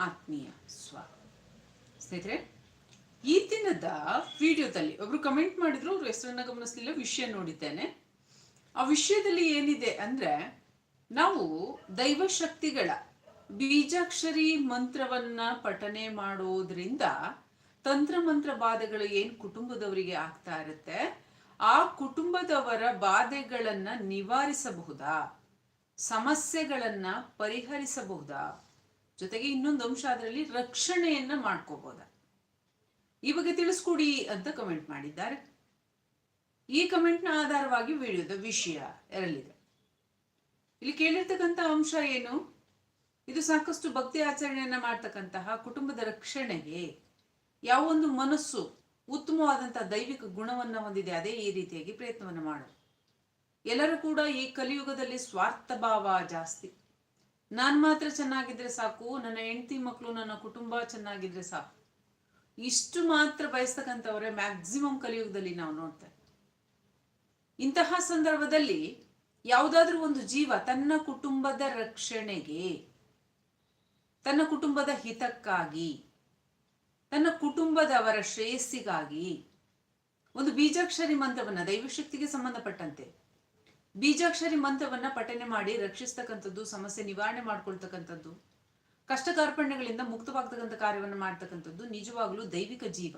ಆತ್ಮೀಯ ಸ್ವಾಗತ ಸ್ನೇಹಿತರೆ, ಈ ದಿನದ ವಿಡಿಯೋದಲ್ಲಿ ಒಬ್ರು ಕಮೆಂಟ್ ಮಾಡಿದ್ರು, ಅವ್ರ ಹೆಸರನ್ನ ಗಮನಿಸಲಿಲ್ಲ, ವಿಷಯ ನೋಡಿದ್ದೇನೆ. ಆ ವಿಷಯದಲ್ಲಿ ಏನಿದೆ ಅಂದ್ರೆ, ನಾವು ದೈವ ಶಕ್ತಿಗಳ ಬೀಜಾಕ್ಷರಿ ಮಂತ್ರವನ್ನ ಪಠನೆ ಮಾಡೋದ್ರಿಂದ ತಂತ್ರ ಮಂತ್ರ ಬಾಧೆಗಳು ಏನು ಕುಟುಂಬದವರಿಗೆ ಆಗ್ತಾ ಇರುತ್ತೆ, ಆ ಕುಟುಂಬದವರ ಬಾಧೆಗಳನ್ನ ನಿವಾರಿಸಬಹುದಾ? ಸಮಸ್ಯೆಗಳನ್ನ ಪರಿಹರಿಸಬಹುದಾ? ಜೊತೆಗೆ ಇನ್ನೊಂದು ಅಂಶ ಅದರಲ್ಲಿ ರಕ್ಷಣೆಯನ್ನ ಮಾಡ್ಕೋಬೋದ. ಈ ಬಗ್ಗೆ ತಿಳಿಸ್ಕೊಡಿ ಅಂತ ಕಮೆಂಟ್ ಮಾಡಿದ್ದಾರೆ. ಈ ಕಮೆಂಟ್ನ ಆಧಾರವಾಗಿ ವಿಡಿಯೋದ ವಿಷಯ ಎರಲಿದೆ ಇಲ್ಲಿ ಕೇಳಿರ್ತಕ್ಕಂಥ ಅಂಶ ಏನು? ಇದು ಸಾಕಷ್ಟು ಭಕ್ತಿ ಆಚರಣೆಯನ್ನ ಮಾಡ್ತಕ್ಕಂತಹ ಕುಟುಂಬದ ರಕ್ಷಣೆಗೆ ಯಾವ ಒಂದು ಮನಸ್ಸು ಉತ್ತಮವಾದಂತಹ ದೈವಿಕ ಗುಣವನ್ನ ಹೊಂದಿದೆ ಅದೇ ಈ ರೀತಿಯಾಗಿ ಪ್ರಯತ್ನವನ್ನು ಮಾಡೋದು. ಎಲ್ಲರೂ ಕೂಡ ಈ ಕಲಿಯುಗದಲ್ಲಿ ಸ್ವಾರ್ಥ ಭಾವ ಜಾಸ್ತಿ. ನಾನು ಮಾತ್ರ ಚೆನ್ನಾಗಿದ್ರೆ ಸಾಕು, ನನ್ನ ಹೆಂಡತಿ ಮಕ್ಕಳು ನನ್ನ ಕುಟುಂಬ ಚೆನ್ನಾಗಿದ್ರೆ ಸಾಕು. ಇಷ್ಟು ಮಾತ್ರ ಬಯಸ್ತಕ್ಕಂಥವ್ರೆ ಮ್ಯಾಕ್ಸಿಮಮ್ ಕಲಿಯುಗದಲ್ಲಿ ನಾವು ನೋಡ್ತೇವೆ ಇಂತಹ ಸಂದರ್ಭದಲ್ಲಿ ಯಾವುದಾದ್ರೂ ಒಂದು ಜೀವ ತನ್ನ ಕುಟುಂಬದ ರಕ್ಷಣೆಗೆ, ತನ್ನ ಕುಟುಂಬದ ಹಿತಕ್ಕಾಗಿ, ತನ್ನ ಕುಟುಂಬದವರ ಶ್ರೇಯಸ್ಸಿಗಾಗಿ ಒಂದು ಬೀಜಾಕ್ಷರಿ ಮಂತ್ರವನ್ನ ದೈವಶಕ್ತಿಗೆ ಸಂಬಂಧಪಟ್ಟಂತೆ ಬೀಜಾಕ್ಷರಿ ಮಂತ್ರವನ್ನ ಪಠನೆ ಮಾಡಿ ರಕ್ಷಿಸ್ತಕ್ಕಂಥದ್ದು, ಸಮಸ್ಯೆ ನಿವಾರಣೆ ಮಾಡ್ಕೊಳ್ತಕ್ಕಂಥದ್ದು, ಕಷ್ಟ ಕಾರ್ಪಣ್ಯಗಳಿಂದ ಮುಕ್ತವಾಗ್ತಕ್ಕಂಥ ಕಾರ್ಯವನ್ನು ಮಾಡ್ತಕ್ಕಂಥದ್ದು ನಿಜವಾಗ್ಲೂ ದೈವಿಕ ಜೀವ.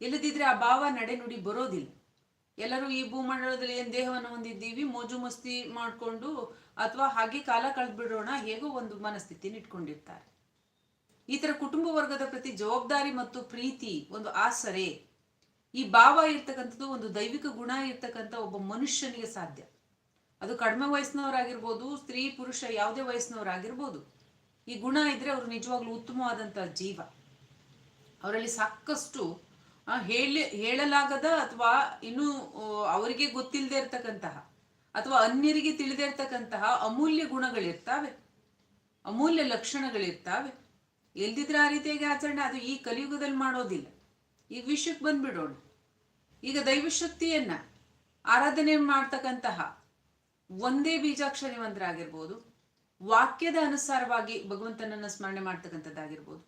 ಇಲ್ಲದಿದ್ರೆ ಆ ಭಾವ ನಡೆನುಡಿ ಬರೋದಿಲ್ಲ. ಎಲ್ಲರೂ ಈ ಭೂಮಂಡಲದಲ್ಲಿ ಏನ್ ದೇಹವನ್ನು ಹೊಂದಿದ್ದೀವಿ, ಮೋಜು ಮಸ್ತಿ ಮಾಡಿಕೊಂಡು ಅಥವಾ ಹಾಗೆ ಕಾಲ ಕಳೆದ್ಬಿಡೋಣ, ಹೇಗೋ ಒಂದು ಮನಸ್ಥಿತಿನ ಇಟ್ಕೊಂಡಿರ್ತಾರೆ. ಈ ತರ ಕುಟುಂಬ ವರ್ಗದ ಪ್ರತಿ ಜವಾಬ್ದಾರಿ ಮತ್ತು ಪ್ರೀತಿ, ಒಂದು ಆಸರೆ ಈ ಭಾವ ಇರ್ತಕ್ಕಂಥದ್ದು ಒಂದು ದೈವಿಕ ಗುಣ ಇರ್ತಕ್ಕಂಥ ಒಬ್ಬ ಮನುಷ್ಯನಿಗೆ ಸಾಧ್ಯ. ಅದು ಕಡಿಮೆ ವಯಸ್ಸಿನವರಾಗಿರ್ಬೋದು, ಸ್ತ್ರೀ, ಪುರುಷ ಯಾವುದೇ ವಯಸ್ಸಿನವರಾಗಿರ್ಬೋದು, ಈ ಗುಣ ಇದ್ರೆ ಅವರು ನಿಜವಾಗ್ಲೂ ಉತ್ತಮವಾದಂಥ ಜೀವ. ಅವರಲ್ಲಿ ಸಾಕಷ್ಟು ಹೇಳಿ, ಹೇಳಲಾಗದ ಅಥವಾ ಇನ್ನು ಅವರಿಗೆ ಗೊತ್ತಿಲ್ಲದೆ ಇರ್ತಕ್ಕಂತಹ ಅಥವಾ ಅನ್ಯರಿಗೆ ತಿಳಿದೇ ಇರ್ತಕ್ಕಂತಹ ಅಮೂಲ್ಯ ಗುಣಗಳಿರ್ತಾವೆ. ಅಮೂಲ್ಯ ಲಕ್ಷಣಗಳಿರ್ತಾವೆ. ಎಲ್ದಿದ್ರೆ ಆ ರೀತಿಯಾಗಿ ಆಚರಣೆ, ಅದು ಈ ಕಲಿಯುಗದಲ್ಲಿ ಮಾಡೋದಿಲ್ಲ. ಈಗ ವಿಷಯಕ್ಕೆ ಬಂದ್ಬಿಡೋಣ. ಈಗ ದೈವಶಕ್ತಿಯನ್ನ ಆರಾಧನೆ ಮಾಡ್ತಕ್ಕಂತಹ ಒಂದೇ ಬೀಜಾಕ್ಷರಿ ಮಂತ್ರ ಆಗಿರ್ಬೋದು ವಾಕ್ಯದ ಅನುಸಾರವಾಗಿ ಭಗವಂತನನ್ನ ಸ್ಮರಣೆ ಮಾಡ್ತಕ್ಕಂಥದ್ದಾಗಿರ್ಬೋದು,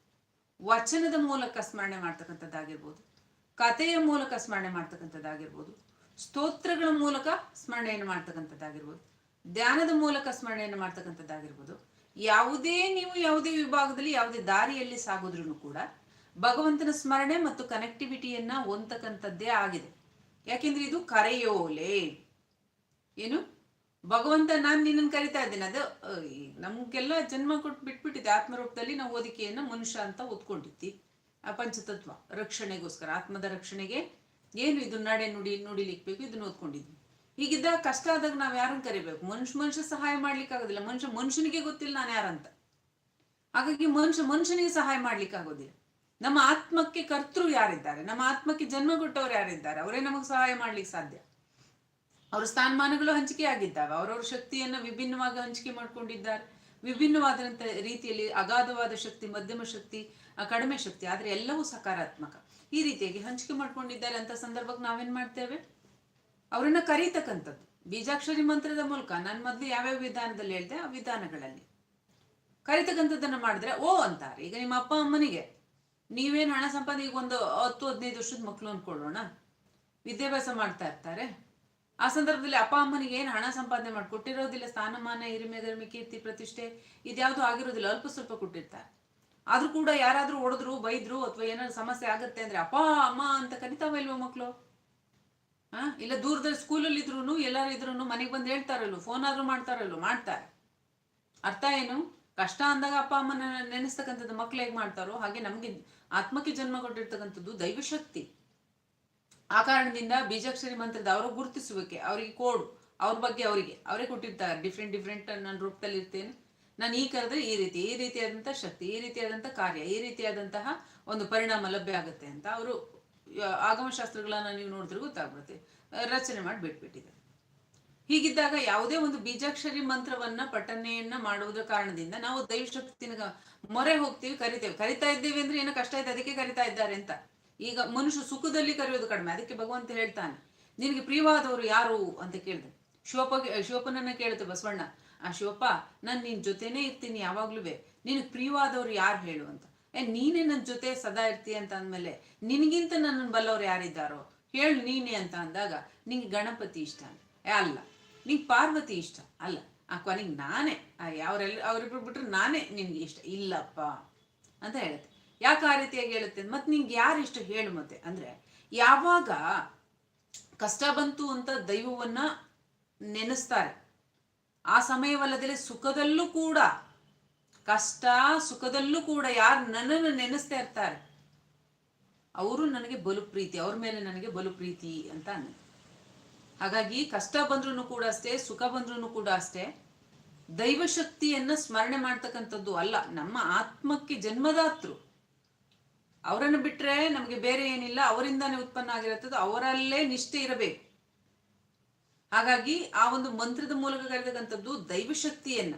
ವಚನದ ಮೂಲಕ ಸ್ಮರಣೆ ಮಾಡ್ತಕ್ಕಂಥದ್ದಾಗಿರ್ಬೋದು, ಕಥೆಯ ಮೂಲಕ ಸ್ಮರಣೆ ಮಾಡ್ತಕ್ಕಂಥದ್ದಾಗಿರ್ಬೋದು, ಸ್ತೋತ್ರಗಳ ಮೂಲಕ ಸ್ಮರಣೆಯನ್ನು ಮಾಡ್ತಕ್ಕಂಥದ್ದಾಗಿರ್ಬೋದು, ಧ್ಯಾನದ ಮೂಲಕ ಸ್ಮರಣೆಯನ್ನು ಮಾಡ್ತಕ್ಕಂಥದ್ದಾಗಿರ್ಬೋದು, ಯಾವುದೇ ನೀವು ಯಾವುದೇ ವಿಭಾಗದಲ್ಲಿ ಯಾವುದೇ ದಾರಿಯಲ್ಲಿ ಸಾಗೋದ್ರೂ ಕೂಡ ಭಗವಂತನ ಸ್ಮರಣೆ ಮತ್ತು ಕನೆಕ್ಟಿವಿಟಿಯನ್ನ ಹೊಂದತಕ್ಕಂಥದ್ದೇ ಆಗಿದೆ. ಯಾಕೆಂದ್ರೆ ಇದು ಕರೆಯೋಲೆ. ಏನು? ಭಗವಂತ ನಾನು ನಿನ್ನನ್ನು ಕರಿತಾ ಇದ್ದೇನೆ. ಅದು ನಮ್ಗೆಲ್ಲ ಜನ್ಮ ಕೊಟ್ಟು ಬಿಟ್ಬಿಟ್ಟಿದೆ. ಆತ್ಮರೂಪದಲ್ಲಿ ನಾವು ಓದಿಕೆಯನ್ನ ಮನುಷ್ಯ ಅಂತ ಓದ್ಕೊಂಡಿದ್ವಿ. ಆ ಪಂಚತತ್ವ ರಕ್ಷಣೆಗೋಸ್ಕರ, ಆತ್ಮದ ರಕ್ಷಣೆಗೆ ಏನು ಇದು ನಡೆ ನುಡಿ, ನುಡಿಲಿಕ್ಬೇಕು, ಇದನ್ನ ಓದ್ಕೊಂಡಿದ್ವಿ. ಹೀಗಿದ್ದಾಗ ಕಷ್ಟ ಆದಾಗ ನಾವ್ ಯಾರನ್ನ ಕರಿಬೇಕು? ಮನುಷ್ಯ ಮನುಷ್ಯ ಸಹಾಯ ಮಾಡ್ಲಿಕ್ಕೆ ಆಗೋದಿಲ್ಲ ಮನುಷ್ಯ, ಮನುಷ್ಯನಿಗೆ ಗೊತ್ತಿಲ್ಲ ನಾನು ಯಾರಂತ. ಹಾಗಾಗಿ ಮನುಷ್ಯ, ಮನುಷ್ಯನಿಗೆ ಸಹಾಯ ಮಾಡ್ಲಿಕ್ಕೆ ಆಗೋದಿಲ್ಲ ನಮ್ಮ ಆತ್ಮಕ್ಕೆ ಕರ್ತೃ ಯಾರಿದ್ದಾರೆ? ನಮ್ಮ ಆತ್ಮಕ್ಕೆ ಜನ್ಮ ಕೊಟ್ಟವ್ರು ಯಾರಿದ್ದಾರೆ? ಅವರೇ ನಮಗೆ ಸಹಾಯ ಮಾಡ್ಲಿಕ್ಕೆ ಸಾಧ್ಯ? ಅವರು ಸ್ಥಾನಮಾನಗಳು ಹಂಚಿಕೆ ಆಗಿದ್ದಾವೆ ಅವರವ್ರ ಶಕ್ತಿಯನ್ನ ವಿಭಿನ್ನವಾಗಿ ಹಂಚಿಕೆ ಮಾಡ್ಕೊಂಡಿದ್ದಾರೆ. ವಿಭಿನ್ನವಾದಂಥ ರೀತಿಯಲ್ಲಿ ಅಗಾಧವಾದ ಶಕ್ತಿ, ಮಧ್ಯಮ ಶಕ್ತಿ ಕಡಿಮೆ ಶಕ್ತಿ, ಆದರೆ ಎಲ್ಲವೂ ಸಕಾರಾತ್ಮಕ. ಈ ರೀತಿಯಾಗಿ ಹಂಚಿಕೆ ಮಾಡ್ಕೊಂಡಿದ್ದಾರೆ ಅಂತ ಸಂದರ್ಭಕ್ಕೆ ನಾವೇನ್ ಮಾಡ್ತೇವೆ? ಅವರನ್ನ ಕರೀತಕ್ಕಂಥದ್ದು. ಬೀಜಾಕ್ಷರಿ ಮಂತ್ರದ ಮೂಲಕ ನಾನು ಮೊದಲು ಯಾವ್ಯಾವ ವಿಧಾನದಲ್ಲಿ ಹೇಳಿದೆ? ಆ ವಿಧಾನಗಳಲ್ಲಿ. ಕರಿತಕ್ಕಂಥದ್ದನ್ನ ಮಾಡಿದ್ರೆ, ಓ ಅಂತಾರೆ. ಈಗ ನಿಮ್ಮ ಅಪ್ಪ ಅಮ್ಮನಿಗೆ ನೀವೇನ್ ಹಣ ಸಂಪಾದನೆ ಈಗ ಒಂದು ಹತ್ತು, ಹದಿನೈದು ವರ್ಷದ ಮಕ್ಕಳು ಅಂದ್ಕೊಳ್ಳೋಣ ವಿದ್ಯಾಭ್ಯಾಸ ಮಾಡ್ತಾ ಇರ್ತಾರೆ. ಆ ಸಂದರ್ಭದಲ್ಲಿ ಅಪ್ಪ, ಅಮ್ಮನಿಗೆ ಏನು ಹಣ ಸಂಪಾದನೆ ಮಾಡಿ, ಕೊಟ್ಟಿರೋದಿಲ್ಲ. ಸ್ಥಾನಮಾನ ಹಿರಿಮೆ ಗರಿಮೆ ಕೀರ್ತಿ, ಪ್ರತಿಷ್ಠೆ ಇದ್ಯಾವುದು ಆಗಿರೋದಿಲ್ಲ. ಅಲ್ಪ ಸ್ವಲ್ಪ ಕೊಟ್ಟಿರ್ತಾರೆ. ಆದ್ರೂ ಕೂಡ ಯಾರಾದ್ರೂ ಹೊಡೆದ್ರು, ಬೈದ್ರು ಅಥವಾ ಏನಾದ್ರು ಸಮಸ್ಯೆ ಆಗುತ್ತೆ ಅಂದ್ರೆ ಅಪ್ಪ, ಅಮ್ಮ ಅಂತ ಕರಿತಾವ ಇಲ್ವೋ ಮಕ್ಕಳು ಹಾ ಇಲ್ಲ ದೂರದಲ್ಲಿ ಸ್ಕೂಲಲ್ಲಿ ಇದ್ರು ಎಲ್ಲರೂ ಇದ್ರು ಮನೆಗೆ ಬಂದು ಹೇಳ್ತಾರಲ್ವ. ಫೋನ್ ಆದ್ರೂ ಮಾಡ್ತಾರಲ್ವ. ಮಾಡ್ತಾರೆ. ಅರ್ಥ ಏನು? ಕಷ್ಟ ಅಂದಾಗ ಅಪ್ಪ, ಅಮ್ಮನ ನೆನೆಸ್ತಕ್ಕಂಥದ್ದು ಮಕ್ಳು ಹೇಗೆ ಮಾಡ್ತಾರೋ ಹಾಗೆ ನಮ್ಗೆ ಆತ್ಮಕ್ಕೆ ಜನ್ಮ ಕೊಟ್ಟಿರ್ತಕ್ಕಂಥದ್ದು ದೈವಶಕ್ತಿ. ಆ ಕಾರಣದಿಂದ ಬೀಜಾಕ್ಷರಿ ಮಂತ್ರದ ಅವರು ಗುರುತಿಸುವಿಕೆ, ಅವರಿಗೆ ಕೋಡು, ಅವ್ರ ಬಗ್ಗೆ ಅವರಿಗೆ, ಅವರೇ ಕೊಟ್ಟಿರ್ತಾರೆ. ಡಿಫ್ರೆಂಟ್ ಡಿಫ್ರೆಂಟ್ ನನ್ನ ರೂಪದಲ್ಲಿ ಇರ್ತೇನೆ. ನಾನು ಈ ಕರೆದ್ರೆ ಈ ರೀತಿ, ಈ ರೀತಿಯಾದಂತಹ ಶಕ್ತಿ, ಈ ರೀತಿಯಾದಂತಹ ಕಾರ್ಯ, ಈ ರೀತಿಯಾದಂತಹ ಒಂದು ಪರಿಣಾಮ ಲಭ್ಯ ಆಗುತ್ತೆ ಅಂತ ಅವರು ಆಗಮಶಾಸ್ತ್ರಗಳನ್ನ ನೀವು ನೋಡಿದ್ರೆ ಗೊತ್ತಾಗ್ಬಿಡುತ್ತೆ. ರಚನೆ ಮಾಡಿ ಬಿಟ್ಬಿಟ್ಟಿದ್ದಾರೆ. ಹೀಗಿದ್ದಾಗ ಯಾವುದೇ ಒಂದು ಬೀಜಾಕ್ಷರಿ ಮಂತ್ರವನ್ನ ಪಠನೆಯನ್ನ ಮಾಡುವುದರ ಕಾರಣದಿಂದ ನಾವು ದೈವಶಕ್ತಿನ ಮೊರೆ ಹೋಗ್ತೀವಿ, ಕರಿತೇವೆ. ಕರಿತಾ ಇದ್ದೇವೆ ಅಂದ್ರೆ ಏನೋ ಕಷ್ಟ ಇದೆ, ಅದಕ್ಕೆ ಕರಿತಾ ಇದ್ದಾರೆ ಅಂತ. ಈಗ ಮನುಷ್ಯ ಸುಖದಲ್ಲಿ ಕರೆಯೋದು ಕಡಿಮೆ, ಅದಕ್ಕೆ ಭಗವಂತ ಹೇಳ್ತಾನೆ. ನಿನಗೆ ಪ್ರಿಯವಾದವರು ಯಾರು ಅಂತ ಕೇಳಿದೆ. ಶಿವಪ್ಪ ಶಿವಪ್ಪನನ್ನ ಕೇಳುತ್ತೆ ಬಸವಣ್ಣ. ಆ ಶಿವಪ್ಪ, ನಾನು ನಿನ್ ಜೊತೆನೇ ಇರ್ತೀನಿ ಯಾವಾಗ್ಲೂ ನಿನಗೆ ಪ್ರಿಯವಾದವ್ರು ಯಾರು ಹೇಳು ಅಂತ. ಏ, ನೀನೇ ನನ್ನ ಜೊತೆ ಸದಾ ಇರ್ತೀಯ ಅಂತ ಅಂದ್ಮೇಲೆ ನಿನಗಿಂತ ನನ್ನನ್ನು ಬಲ್ಲವ್ರು ಯಾರಿದ್ದಾರೋ? ಹೇಳು ನೀನೇ ಅಂತ ಅಂದಾಗ, ನಿಂಗೆ ಗಣಪತಿ ಇಷ್ಟ. ಏ, ಅಲ್ಲ. ನಿಂಗೆ ಪಾರ್ವತಿ ಇಷ್ಟ? ಅಲ್ಲ, ಆ ಕೊನೆಗೆ ನಾನೇ. ಅವರೆಲ್ಲ ಅವರಿಬ್ರು ಬಿಟ್ರೆ ನಾನೇ ನಿನ್ಗೆ ಇಷ್ಟ. ಇಲ್ಲಪ್ಪ ಅಂತ ಹೇಳುತ್ತೆ. ಯಾಕೆ ಆ ರೀತಿಯಾಗಿ ಹೇಳುತ್ತೆ? ಮತ್ತೆ ನಿಂಗೆ ಯಾರು ಇಷ್ಟ ಹೇಳು ಮತ್ತೆ? ಅಂದ್ರೆ ಯಾವಾಗ ಕಷ್ಟ ಬಂತು ಅಂತ ದೈವವನ್ನ ನೆನೆಸ್ತಾರೆ. ಆ ಸಮಯವಲ್ಲದೇ ಸುಖದಲ್ಲೂ ಕೂಡ, ಕಷ್ಟ ಸುಖದಲ್ಲೂ ಕೂಡ ಯಾರು ನನ್ನನ್ನು ನೆನೆಸ್ತಾ ಇರ್ತಾರೆ. ಅವರು ನನಗೆ ಬಲು ಪ್ರೀತಿ, ಅವ್ರ ಮೇಲೆ ನನಗೆ ಬಲು ಪ್ರೀತಿ ಅಂತ ಅನ್ನೋದು ಹಾಗಾಗಿ ಕಷ್ಟ ಬಂದ್ರೂ ಕೂಡ ಅಷ್ಟೇ, ಸುಖ ಬಂದ್ರೂ ಕೂಡ ಅಷ್ಟೇ. ದೈವಶಕ್ತಿಯನ್ನ ಸ್ಮರಣೆ ಮಾಡ್ತಕ್ಕಂಥದ್ದು ಅಲ್ಲ, ನಮ್ಮ ಆತ್ಮಕ್ಕೆ ಜನ್ಮದಾತ್ರು ಅವರನ್ನು ಬಿಟ್ರೆ ನಮಗೆ ಬೇರೆ ಏನಿಲ್ಲ, ಅವರಿಂದಾನೇ ಉತ್ಪನ್ನ ಆಗಿರುತ್ತದೆ ಅವರಲ್ಲೇ ನಿಷ್ಠೆ ಇರಬೇಕು. ಹಾಗಾಗಿ ಆ ಒಂದು ಮಂತ್ರದ ಮೂಲಕ ಕರೆತಕ್ಕಂಥದ್ದು ದೈವಶಕ್ತಿಯನ್ನ.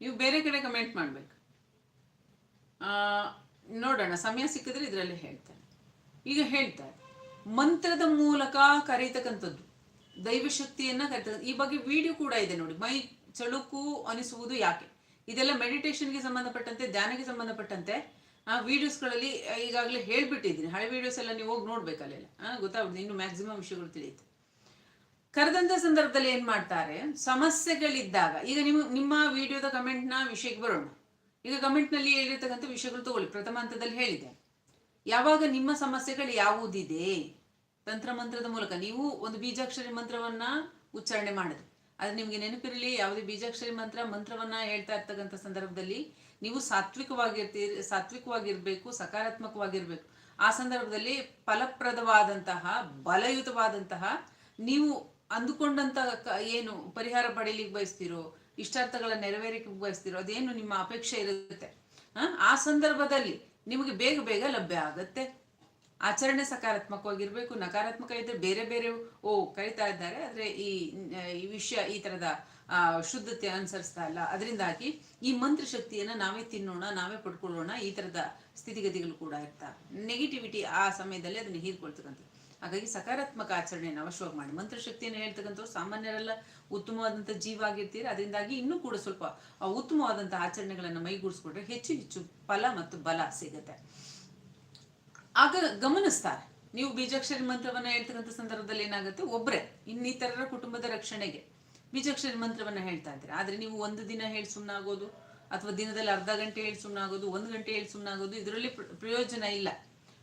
ನೀವು ಬೇರೆ ಕಡೆ ಕಮೆಂಟ್ ಮಾಡ್ಬೇಕು. ನೋಡೋಣ, ಸಮಯ ಸಿಕ್ಕಿದ್ರೆ ಇದರಲ್ಲಿ ಹೇಳ್ತೇನೆ. ಈಗ ಹೇಳ್ತಾರೆ, ಮಂತ್ರದ ಮೂಲಕ ಕರೀತಕ್ಕಂಥದ್ದು ದೈವಶಕ್ತಿಯನ್ನ ಕರೀತಕ್ಕಂಥ ಈ ಬಗ್ಗೆ ವಿಡಿಯೋ ಕೂಡ ಇದೆ ನೋಡಿ, ಮೈ ಚಳುಕು ಅನಿಸುವುದು ಯಾಕೆ? ಇದೆಲ್ಲ ಮೆಡಿಟೇಷನ್ಗೆ ಸಂಬಂಧಪಟ್ಟಂತೆ, ಧ್ಯಾನಕ್ಕೆ ಸಂಬಂಧಪಟ್ಟಂತೆ, ಆ ವಿಡಿಯೋಸ್ಗಳಲ್ಲಿ ಈಗಾಗಲೇ ಹೇಳ್ಬಿಟ್ಟಿದ್ದೀನಿ. ಹಳೆ ವಿಡಿಯೋಸ್ ಎಲ್ಲ ನೀವು ಹೋಗಿ ನೋಡ್ಬೇಕಲ್ಲೆಲ್ಲ ಗೊತ್ತಾಗ್ಬಿಡ್ತು, ಇನ್ನು ಮ್ಯಾಕ್ಸಿಮಮ್ ವಿಷಯಗಳು ತಿಳಿಯುತ್ತೆ. ಕರೆದಂತ ಸಂದರ್ಭದಲ್ಲಿ ಏನ್ ಮಾಡ್ತಾರೆ, ಸಮಸ್ಯೆಗಳಿದ್ದಾಗ, ಈಗ ನಿಮ್ಮ ನಿಮ್ಮ ವಿಡಿಯೋದ ಕಮೆಂಟ್ನ ವಿಷಯಕ್ಕೆ ಬರೋಣ. ಈಗ ಕಮೆಂಟ್ನಲ್ಲಿ ಹೇಳಿರ್ತಕ್ಕಂಥ ವಿಷಯಗಳು ತಗೊಳ್ಳಿ. ಪ್ರಥಮ ಹಂತದಲ್ಲಿ ಹೇಳಿದೆ ಯಾವಾಗ ನಿಮ್ಮ ಸಮಸ್ಯೆಗಳು ಯಾವುದಿದೆ? ತಂತ್ರ ಮಂತ್ರದ ಮೂಲಕ ನೀವು ಒಂದು ಬೀಜಾಕ್ಷರಿ ಮಂತ್ರವನ್ನ ಉಚ್ಚಾರಣೆ ಮಾಡಿದ್ರಿ. ಅದು ನಿಮ್ಗೆ ನೆನಪಿರಲಿ, ಯಾವುದೇ ಬೀಜಾಕ್ಷರಿ ಮಂತ್ರ, ಮಂತ್ರವನ್ನ ಹೇಳ್ತಾ ಇರ್ತಕ್ಕಂಥ ಸಂದರ್ಭದಲ್ಲಿ ನೀವು ಸಾತ್ವಿಕವಾಗಿರ್ತೀರಿ, ಸಾತ್ವಿಕವಾಗಿರ್ಬೇಕು, ಸಕಾರಾತ್ಮಕವಾಗಿರ್ಬೇಕು. ಆ ಸಂದರ್ಭದಲ್ಲಿ ಫಲಪ್ರದವಾದಂತಹ, ಬಲಯುತವಾದಂತಹ ನೀವು ಅಂದುಕೊಂಡಂತ ಏನು ಪರಿಹಾರ ಪಡೀಲಿಕ್ಕೆ ಬಯಸ್ತಿರೋ ಇಷ್ಟಾರ್ಥಗಳ ನೆರವೇರಿಕೆ ಬಯಸ್ತಿರೋ, ಅದೇನು ನಿಮ್ಮ ಅಪೇಕ್ಷೆ ಇರುತ್ತೆ? ಆ ಸಂದರ್ಭದಲ್ಲಿ ನಿಮಗೆ ಬೇಗ ಬೇಗ ಲಭ್ಯ ಆಗತ್ತೆ. ಆಚರಣೆ ಸಕಾರಾತ್ಮಕವಾಗಿರಬೇಕು, ನಕಾರಾತ್ಮಕ ಇದ್ರೆ ಬೇರೆ ಬೇರೆ ಓ ಕರಿತಾ ಇದ್ದಾರೆ. ಆದ್ರೆ ಈ ಈ ವಿಷಯ ಈ ತರದ ಶುದ್ಧತೆ ಅನುಸರಿಸ್ತಾ ಇಲ್ಲ. ಅದರಿಂದಾಗಿ ಈ ಮಂತ್ರ ಶಕ್ತಿಯನ್ನ ನಾವೇ ತಿನ್ನೋಣ, ನಾವೇ ಪಡ್ಕೊಳ್ಳೋಣ ಈ ತರದ ಸ್ಥಿತಿಗತಿಗಳು ಕೂಡ ಇರ್ತಾ. ನೆಗೆಟಿವಿಟಿ ಆ ಸಮಯದಲ್ಲಿ ಅದನ್ನ ಹೀರ್ಕೊಳ್ತಕ್ಕಂಥದ್ದು. ಹಾಗಾಗಿ ಸಕಾರಾತ್ಮಕ ಆಚರಣೆಯನ್ನು ಅವಶ್ಯವಾಗಿ ಮಾಡಿ. ಮಂತ್ರಶಕ್ತಿಯನ್ನು ಹೇಳ್ತಕ್ಕಂಥವ್ರು ಸಾಮಾನ್ಯರೆಲ್ಲ ಉತ್ತಮವಾದಂಥ ಜೀವ ಆಗಿರ್ತೀರಿ. ಅದರಿಂದಾಗಿ ಇನ್ನೂ ಕೂಡ ಸ್ವಲ್ಪ ಆ ಉತ್ತಮವಾದಂಥ ಆಚರಣೆಗಳನ್ನು ಮೈಗೂಡಿಸ್ಕೊಂಡ್ರೆ ಹೆಚ್ಚು ಹೆಚ್ಚು ಫಲ ಮತ್ತು ಬಲ ಸಿಗುತ್ತೆ. ಆಗ ಗಮನಿಸ್ತಾರೆ. ನೀವು ಬೀಜಾಕ್ಷರಿ ಮಂತ್ರವನ್ನ ಹೇಳ್ತಕ್ಕಂಥ ಸಂದರ್ಭದಲ್ಲಿ ಏನಾಗುತ್ತೆ? ಒಬ್ರೆ, ಇನ್ನಿತರರ ಕುಟುಂಬದ ರಕ್ಷಣೆಗೆ ಬೀಜಾಕ್ಷರಿ ಮಂತ್ರವನ್ನ ಹೇಳ್ತಾ ಇದ್ದೀರಾ. ಆದ್ರೆ ನೀವು ಒಂದು ದಿನ ಹೇಳಿ ಸುಮ್ಮನಾಗೋದು ಅಥವಾ ದಿನದಲ್ಲಿ ಅರ್ಧ ಗಂಟೆ ಹೇಳಿ ಸುಮ್ಮನಾಗೋದು ಒಂದು ಗಂಟೆ ಹೇಳಿ ಸುಮ್ಮನಾಗೋದು ಇದರಲ್ಲಿ ಪ್ರ- ಪ್ರಯೋಜನ ಇಲ್ಲ.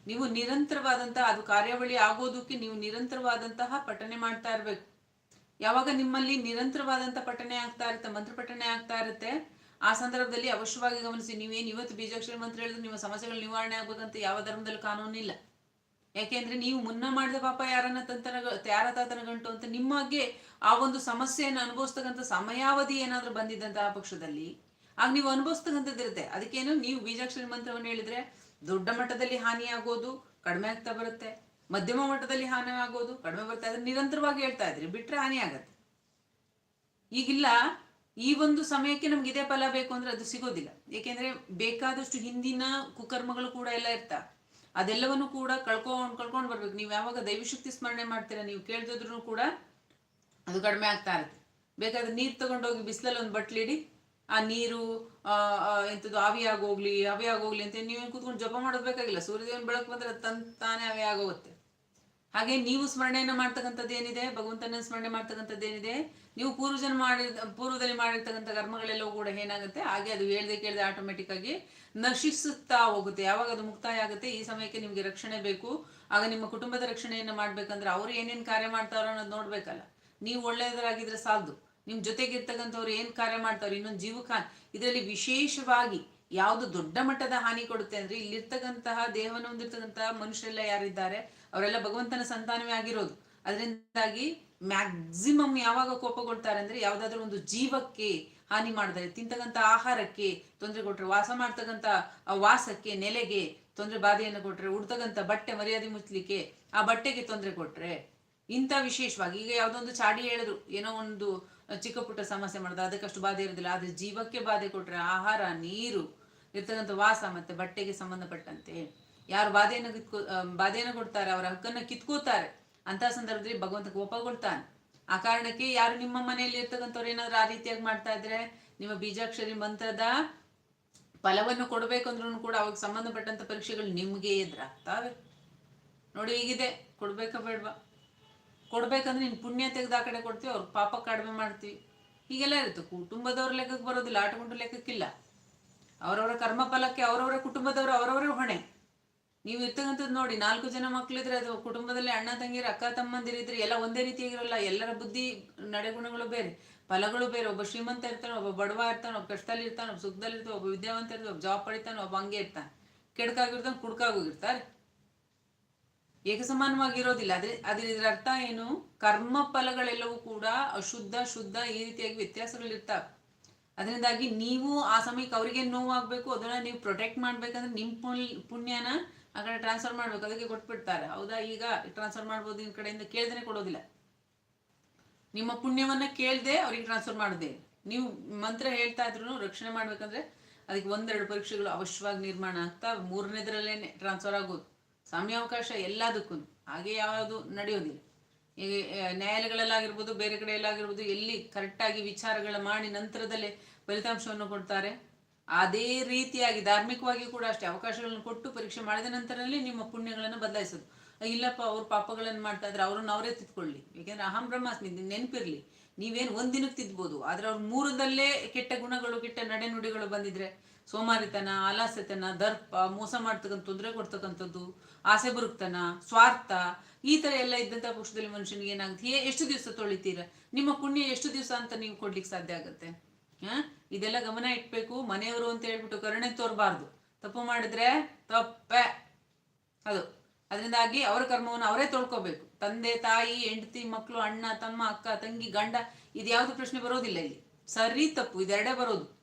ನೀವು ನಿರಂತರವಾದಂತಹ ಅದು ಕಾರ್ಯಾವಳಿ ಆಗೋದಕ್ಕೆ ನೀವು ನಿರಂತರವಾದಂತಹ ಪಠನೆ ಮಾಡ್ತಾ ಇರಬೇಕು. ಯಾವಾಗ ನಿಮ್ಮಲ್ಲಿ ನಿರಂತರವಾದಂತಹ ಪಠನೆ ಆಗ್ತಾ ಇರುತ್ತೆ, ಮಂತ್ರ ಪಠನೆ ಆಗ್ತಾ ಇರುತ್ತೆ, ಆ ಸಂದರ್ಭದಲ್ಲಿ ಅವಶ್ಯವಾಗಿ ಗಮನಿಸಿ, ನೀವೇನು ಇವತ್ತು ಬೀಜಾಕ್ಷರ ಮಂತ್ರ ಹೇಳಿದ್ರೆ ನಿಮ್ಮ ಸಮಸ್ಯೆಗಳು ನಿವಾರಣೆ ಆಗ್ಬೇಕಂತ ಯಾವ ಧರ್ಮದಲ್ಲಿ ಕಾನೂನಿಲ್ಲ ಯಾಕೆಂದ್ರೆ ನೀವು ಮುನ್ನ ಮಾಡಿದ ಪಾಪ ಯಾರನ್ನ ತಂತನ, ಯಾರ ತಾತನ ಗಂಟು ಅಂತ ನಿಮಗೆ ಆ ಒಂದು ಸಮಸ್ಯೆಯನ್ನು ಅನುಭವಿಸ್ತಕ್ಕಂಥ ಸಮಯಾವಧಿ ಏನಾದ್ರೂ ಬಂದಿದ್ದಂತಹ ಪಕ್ಷದಲ್ಲಿ, ಆಗ ನೀವು ಅನುಭವಿಸ್ತಕ್ಕಂಥದ್ದಿರುತ್ತೆ. ಅದಕ್ಕೇನು, ನೀವು ಬೀಜಾಕ್ಷರ ಮಂತ್ರವನ್ನು ಹೇಳಿದ್ರೆ ದೊಡ್ಡ ಮಟ್ಟದಲ್ಲಿ ಹಾನಿಯಾಗೋದು ಕಡಿಮೆ ಆಗ್ತಾ ಬರುತ್ತೆ, ಮಧ್ಯಮ ಮಟ್ಟದಲ್ಲಿ ಹಾನಿ ಆಗೋದು ಕಡಿಮೆ ಬರುತ್ತೆ ಅದನ್ನ ನಿರಂತರವಾಗಿ ಹೇಳ್ತಾ ಇದ್ರಿ, ಬಿಟ್ರೆ ಹಾನಿ ಆಗತ್ತೆ. ಈಗಿಲ್ಲ, ಈ ಒಂದು ಸಮಯಕ್ಕೆ ನಮ್ಗೆ ಇದೇ ಫಲ ಬೇಕು ಅಂದ್ರೆ ಅದು ಸಿಗೋದಿಲ್ಲ. ಏಕೆಂದ್ರೆ ಬೇಕಾದಷ್ಟು ಹಿಂದಿನ ಕುಕರ್ಮಗಳು ಕೂಡ ಎಲ್ಲ ಇರ್ತಾ. ಅದೆಲ್ಲವನ್ನು ಕೂಡ ಕಳ್ಕೊಂಡ್ ಕಳ್ಕೊಂಡ್ ಬರ್ಬೇಕು. ನೀವು ಯಾವಾಗ ದೈವಶಕ್ತಿ ಸ್ಮರಣೆ ಮಾಡ್ತೀರಾ, ನೀವು ಕೇಳ್ದಿದ್ರು ಕೂಡ ಅದು ಕಡಿಮೆ ಆಗ್ತಾ ಇರುತ್ತೆ. ಬೇಕಾದ್ರೆ ನೀರು ತಗೊಂಡೋಗಿ ಬಿಸಿಲಲ್ಲಿ ಒಂದು ಬಟ್ಲಿಡಿ ಆ ನೀರು ಎಂಥದ್ದು ಆವಿ ಹೋಗ್ಲಿ ಆವಿಯಾಗಿ ಹೋಗ್ಲಿ ಅಂತ ನೀವೇನು ಕೂತ್ಕೊಂಡು ಜಪ ಮಾಡೋದು ಬೇಕಾಗಿಲ್ಲ. ಸೂರ್ಯದೇವನ ಬೆಳಕು ಬಂದ್ರೆ ತಂತಾನೆ ತನ್ ತಾನೇ ಆವಿಯಾಗಿ ಹೋಗುತ್ತೆ ಹಾಗೆ ನೀವು ಸ್ಮರಣೆಯನ್ನು ಮಾಡ್ತಕ್ಕಂಥದ್ದು ಏನಿದೆ? ಭಗವಂತನ ಸ್ಮರಣೆ ಮಾಡ್ತಕ್ಕಂಥದ್ದು ಏನಿದೆ? ನೀವು ಪೂರ್ವಜನ್ ಮಾಡಿ ಪೂರ್ವದಲ್ಲಿ ಮಾಡಿರ್ತಕ್ಕಂಥ ಕರ್ಮಗಳೆಲ್ಲವೂ ಕೂಡ ಏನಾಗುತ್ತೆ? ಹಾಗೆ ಅದು ಹೇಳ್ದೆ ಕೇಳ್ದೆ ಆಟೋಮೆಟಿಕ್ ಆಗಿ ನಶಿಸುತ್ತಾ ಹೋಗುತ್ತೆ. ಯಾವಾಗ ಅದು ಮುಕ್ತಾಯ ಆಗುತ್ತೆ? ಈ ಸಮಯಕ್ಕೆ ನಿಮ್ಗೆ ರಕ್ಷಣೆ ಬೇಕು. ಆಗ ನಿಮ್ಮ ಕುಟುಂಬದ ರಕ್ಷಣೆಯನ್ನು ಮಾಡ್ಬೇಕಂದ್ರೆ ಅವ್ರು ಏನೇನು ಕಾರ್ಯ ಮಾಡ್ತಾರೋ ಅನ್ನೋದು ನೋಡ್ಬೇಕಲ್ಲ. ನೀವು ಒಳ್ಳೆಯದರಾಗಿದ್ರೆ ಸಾಲದು. ನಿಮ್ ಜೊತೆಗಿರ್ತಕ್ಕಂಥವ್ರು ಏನ್ ಕಾರ್ಯ ಮಾಡ್ತಾರೆ, ಇನ್ನೊಂದು ಜೀವಕ ಇದರಲ್ಲಿ ವಿಶೇಷವಾಗಿ ಯಾವುದು ದೊಡ್ಡ ಮಟ್ಟದ ಹಾನಿ ಕೊಡುತ್ತೆ ಅಂದ್ರೆ ಇಲ್ಲಿರ್ತಕ್ಕಂತಹ ದೇಹವನ್ನು ಹೊಂದಿರ್ತಕ್ಕಂತಹ ಮನುಷ್ಯರೆಲ್ಲ ಯಾರಿದ್ದಾರೆ, ಅವರೆಲ್ಲ ಭಗವಂತನ ಸಂತಾನವೇ ಆಗಿರೋದು. ಅದರಿಂದಾಗಿ ಮ್ಯಾಕ್ಸಿಮಮ್ ಯಾವಾಗ ಕೋಪಗೊಳ್ತಾರೆ ಅಂದ್ರೆ ಯಾವ್ದಾದ್ರು ಒಂದು ಜೀವಕ್ಕೆ ಹಾನಿ ಮಾಡಿದರೆ ತಿಂತಕ್ಕಂಥ ಆಹಾರಕ್ಕೆ ತೊಂದರೆ ಕೊಟ್ರೆ, ವಾಸ ಮಾಡ್ತಕ್ಕಂಥ ವಾಸಕ್ಕೆ, ನೆಲೆಗೆ ತೊಂದರೆ ಬಾಧೆಯನ್ನು ಕೊಟ್ರೆ, ಉಡ್ತಕ್ಕಂಥ ಬಟ್ಟೆ ಮರ್ಯಾದೆ ಮುಚ್ಚಲಿಕ್ಕೆ ಆ ಬಟ್ಟೆಗೆ ತೊಂದರೆ ಕೊಟ್ರೆ, ಇಂಥ ವಿಶೇಷವಾಗಿ ಈಗ ಯಾವ್ದೊಂದು ಚಾಡಿ ಹೇಳಿದ್ರು, ಏನೋ ಒಂದು ಚಿಕ್ಕ ಪುಟ್ಟ ಸಮಸ್ಯೆ ಮಾಡಿದ್ರೆ ಅದಕ್ಕಷ್ಟು ಬಾಧೆ ಇರೋದಿಲ್ಲ. ಆದ್ರೆ ಜೀವಕ್ಕೆ ಬಾಧೆ ಕೊಟ್ರೆ ಆಹಾರ, ನೀರು, ಇರ್ತಕ್ಕಂಥ ವಾಸ ಮತ್ತೆ ಬಟ್ಟೆಗೆ ಸಂಬಂಧಪಟ್ಟಂತೆ ಯಾರು ಬಾಧೆಯನ್ನು ಬಾಧೆಯನ್ನು ಕೊಡ್ತಾರೆ, ಅವರ ಹಕ್ಕನ್ನು ಕಿತ್ಕೋತಾರೆ. ಅಂತ ಸಂದರ್ಭದಲ್ಲಿ ಭಗವಂತ ಕೋಪಗೊಳ್ತಾನೆ ಆ ಕಾರಣಕ್ಕೆ ಯಾರು ನಿಮ್ಮ ಮನೆಯಲ್ಲಿ ಇರ್ತಕ್ಕಂಥವ್ರು ಏನಾದ್ರು ಆ ರೀತಿಯಾಗಿ ಮಾಡ್ತಾ ಇದ್ರೆ ನಿಮ್ಮ ಬೀಜಾಕ್ಷರಿ ಮಂತ್ರದ ಫಲವನ್ನು ಕೊಡಬೇಕು ಅಂದ್ರೂ ಕೂಡ ಅವಾಗ ಸಂಬಂಧಪಟ್ಟಂತ ಪರೀಕ್ಷೆಗಳು ನಿಮ್ಗೆ ಎದುರಾಗ್ತಾವೆ. ನೋಡಿ ಹೀಗಿದೆ. ಕೊಡ್ಬೇಕಾ ಬೇಡವಾ? ಕೊಡ್ಬೇಕಂದ್ರೆ ನೀನು ಪುಣ್ಯ ತೆಗೆದು ಆ ಕಡೆ ಕೊಡ್ತೀವಿ ಅವ್ರ ಪಾಪ ಕಡಿಮೆ ಮಾಡ್ತೀವಿ. ಹೀಗೆಲ್ಲ ಇರುತ್ತೆ. ಕುಟುಂಬದವ್ರ ಲೆಕ್ಕಕ್ಕೆ ಬರೋದಿಲ್ಲ, ಆಟಗೊಂಡು ಲೆಕ್ಕಕ್ಕಿಲ್ಲ. ಅವರವರ ಕರ್ಮಫಲಕ್ಕೆ ಅವರವರ ಕುಟುಂಬದವರು ಅವರವರೇ ಹೊಣೆ. ನೀವು ಇರ್ತಕ್ಕಂಥದ್ದು ನೋಡಿ, ನಾಲ್ಕು ಜನ ಮಕ್ಕಳಿದ್ರೆ ಅದು ಕುಟುಂಬದಲ್ಲಿ ಅಣ್ಣ ತಂಗಿರ ಅಕ್ಕ ತಮ್ಮಂದಿರಿದ್ರೆ ಎಲ್ಲ ಒಂದೇ ರೀತಿಯಾಗಿರಲ್ಲ ಎಲ್ಲರ ಬುದ್ಧಿ, ನಡೆಗುಣಗಳು ಬೇರೆ. ಫಲಗಳು ಬೇರೆ. ಒಬ್ಬ ಶ್ರೀಮಂತ ಇರ್ತಾನೆ, ಒಬ್ಬ ಬಡವ ಇರ್ತಾನೆ, ಒಬ್ಬ ಕಷ್ಟದಲ್ಲಿ ಇರ್ತಾನೆ, ಒಬ್ಬ ಸುಖದಲ್ಲಿ ಇರ್ತಾನೆ, ಒಬ್ಬ ವಿದ್ಯಾವಂತ ಇರ್ತಾನೆ, ಒಬ್ಬ ಜಾಬ್ ಪಡಿತಾನೆ, ಒಬ್ಬ ಹಂಗೆ ಇರ್ತಾನೆ. ಕೆಡ್ಕಾಗಿರ್ತಾನೆ ಕುಡ್ಕಾಗೋಗಿರ್ತಾರೆ ಏಕಸಮಾನವಾಗಿರೋದಿಲ್ಲ. ಸಮಾನವಾಗಿರೋದಿಲ್ಲ ಅದ್ರ ಇದರ ಅರ್ಥ ಏನು? ಕರ್ಮ ಫಲಗಳೆಲ್ಲವೂ ಕೂಡ ಅಶುದ್ಧ, ಶುದ್ಧ ಈ ರೀತಿಯಾಗಿ ವ್ಯತ್ಯಾಸಗಳಿರ್ತಾವೆ. ಅದರಿಂದಾಗಿ ನೀವು ಆ ಸಮಯಕ್ಕೆ ಅವರಿಗೆ ನೋವಾಗಬೇಕು, ಅದನ್ನ ನೀವು ಪ್ರೊಟೆಕ್ಟ್ ಮಾಡ್ಬೇಕಂದ್ರೆ ನಿಮ್ಮ ಪುಣ್- ಪುಣ್ಯನ ಆ ಕಡೆ ಟ್ರಾನ್ಸ್ಫರ್ ಮಾಡ್ಬೇಕು. ಅದಕ್ಕೆ ಕೊಟ್ಬಿಡ್ತಾರೆ. ಹೌದಾ? ಈಗ ಟ್ರಾನ್ಸ್ಫರ್ ಮಾಡ್ಬೋದು ನಿಮ್ಮ ಕಡೆಯಿಂದ ಕೇಳ್ದೇನೆ ಕೊಡೋದಿಲ್ಲ. ನಿಮ್ಮ ಪುಣ್ಯವನ್ನ ಕೇಳ್ದೆ ಅವ್ರಿಗೆ ಟ್ರಾನ್ಸ್ಫರ್ ಮಾಡದೆ. ನೀವು ಮಂತ್ರ ಹೇಳ್ತಾ ಇದ್ರು ರಕ್ಷಣೆ ಮಾಡ್ಬೇಕಂದ್ರೆ ಅದಕ್ಕೆ ಒಂದೆರಡು ಪರೀಕ್ಷೆಗಳು ಅವಶ್ಯವಾಗಿ ನಿರ್ಮಾಣ ಆಗ್ತಾ ಮೂರನೇದ್ರಲ್ಲೇನೆ ಟ್ರಾನ್ಸ್ಫರ್ ಆಗೋದು. ಸಮಯಾವಕಾಶ ಎಲ್ಲದಕ್ಕೂ ಹಾಗೆ ಯಾವುದು ನಡೆಯೋದಿಲ್ಲ. ಈಗ ನ್ಯಾಯಾಲಯಗಳಲ್ಲಾಗಿರ್ಬೋದು, ಬೇರೆ ಕಡೆಯಲ್ಲಾಗಿರ್ಬೋದು, ಎಲ್ಲಿ ಕರೆಕ್ಟಾಗಿ ವಿಚಾರಗಳ ಮಾಡಿ ನಂತರದಲ್ಲೇ ಫಲಿತಾಂಶವನ್ನು ಕೊಡ್ತಾರೆ, ಅದೇ ರೀತಿಯಾಗಿ ಧಾರ್ಮಿಕವಾಗಿ ಕೂಡ ಅಷ್ಟೇ ಅವಕಾಶಗಳನ್ನು ಕೊಟ್ಟು ಪರೀಕ್ಷೆ ಮಾಡಿದ ನಂತರದಲ್ಲಿ ನಿಮ್ಮ ಪುಣ್ಯಗಳನ್ನು ಬದಲಾಯಿಸೋದು. ಇಲ್ಲಪ್ಪ, ಅವ್ರ ಪಾಪಗಳನ್ನು ಮಾಡ್ತಾ ಇದ್ರೆ ಅವ್ರನ್ನ ಅವರೇ ತಿದ್ಕೊಳ್ಳಿ. ಯಾಕೆಂದ್ರೆ ಅಹಂ ಬ್ರಹ್ಮಾಸ್ಮಿ ನೆನಪಿರ್ಲಿ. ನೀವೇನು ಒಂದಿನಕ್ಕೆ ತಿದ್ಬೋದು, ಆದರೆ ಅವ್ರ ಮೂರದಲ್ಲೇ ಕೆಟ್ಟ ಗುಣಗಳು, ಕೆಟ್ಟ ನಡೆನುಡಿಗಳು ಬಂದಿದ್ರೆ ಸೋಮಾರಿತನ, ಆಲಾಸ್ಯತನ, ದರ್ಪ, ಮೋಸ ಮಾಡ್ತಕ್ಕಂಥ ತೊಂದರೆ ಕೊಡ್ತಕ್ಕಂಥದ್ದು, ಆಸೆ ಬರುಕ್ತನ, ಸ್ವಾರ್ಥ, ಈ ತರ ಎಲ್ಲ ಇದ್ದಂತ ಪಕ್ಷದಲ್ಲಿ ಮನುಷ್ಯನಿಗೆ ಏನಾಗುತ್ತೆ? ಹೇ, ಎಷ್ಟು ದಿವಸ ತೊಳಿತೀರ? ನಿಮ್ಮ ಪುಣ್ಯ ಎಷ್ಟು ದಿವಸ ಅಂತ ನೀವು ಕೊಡ್ಲಿಕ್ಕೆ ಸಾಧ್ಯ ಆಗುತ್ತೆ? ಹಾ? ಇದೆಲ್ಲ ಗಮನ ಇಟ್ಬೇಕು, ಮನೆಯವರು ಅಂತ ಹೇಳ್ಬಿಟ್ಟು ಕರುಣೆ ತೋರ್ಬಾರ್ದು. ತಪ್ಪು ಮಾಡಿದ್ರೆ ತಪ್ಪೆ. ಅದು. ಅದರಿಂದಾಗಿ ಅವರ ಕರ್ಮವನ್ನು ಅವರೇ ತೊಳ್ಕೋಬೇಕು. ತಂದೆ, ತಾಯಿ, ಹೆಂಡತಿ ಮಕ್ಕಳು ಅಣ್ಣ, ತಮ್ಮ, ಅಕ್ಕ, ತಂಗಿ, ಗಂಡ, ಇದ್ಯಾವುದು ಪ್ರಶ್ನೆ ಬರೋದಿಲ್ಲ ಇಲ್ಲಿ. ಸರಿ ತಪ್ಪು, ಇದೆರಡೇ ಬರೋದು.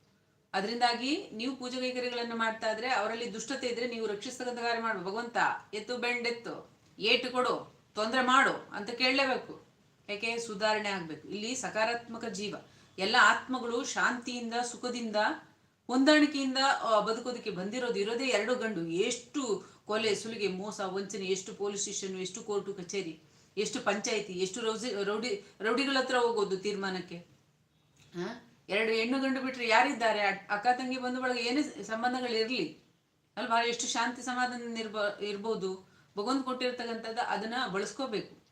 ಅದರಿಂದಾಗಿ ನೀವು ಪೂಜೆ ಕೈಕರ್ಯಗಳನ್ನು ಮಾಡ್ತಾ ಇದ್ರೆ ಅವರಲ್ಲಿ ದುಷ್ಟತೆ ಇದ್ರೆ ನೀವು ರಕ್ಷಿಸ್ತಕ್ಕಂಥ ಕಾರ್ಯ ಮಾಡು. ಭಗವಂತ, ಎತ್ತು ಬೆಂಡೆತ್ತು, ಏಟು ಕೊಡು, ತೊಂದರೆ ಮಾಡು ಅಂತ ಕೇಳಲೇಬೇಕು. ಯಾಕೆ ಸುಧಾರಣೆ ಆಗಬೇಕು. ಇಲ್ಲಿ ಸಕಾರಾತ್ಮಕ ಜೀವ. ಎಲ್ಲ ಆತ್ಮಗಳು ಶಾಂತಿಯಿಂದ, ಸುಖದಿಂದ, ಹೊಂದಾಣಿಕೆಯಿಂದ ಬದುಕೋದಕ್ಕೆ ಬಂದಿರೋದು ಇರೋದೇ ಎರಡು ಗಂಡು. ಎಷ್ಟು ಕೊಲೆ, ಸುಲಿಗೆ, ಮೋಸ, ವಂಚನೆ, ಎಷ್ಟು ಪೊಲೀಸ್ ಸ್ಟೇಷನ್, ಎಷ್ಟು ಕೋರ್ಟು, ಕಚೇರಿ, ಎಷ್ಟು ಪಂಚಾಯಿತಿ, ಎಷ್ಟು ರೌಡಿ ರೌಡಿಗಳ ಹತ್ರ ಹೋಗೋದು ತೀರ್ಮಾನಕ್ಕೆ? ಎರಡು ಹೆಣ್ಣು ಗಂಡು ಬಿಟ್ರೆ ಯಾರಿದ್ದಾರೆ? ಅಕ್ಕ ತಂಗಿ ಬಂದು ಬಳಗ ಏನೇ ಸಂಬಂಧಗಳು ಇರಲಿ ಅಲ್ವಾ? ಎಷ್ಟು ಶಾಂತಿ ಸಮಾಧಾನ ಇರ್ಬ ಇರ್ಬೋದು. ಭಗವಂತ ಕೊಟ್ಟಿರ್ತಕ್ಕಂಥದ್ದು ಅದನ್ನ ಬಳಸ್ಕೋಬೇಕು.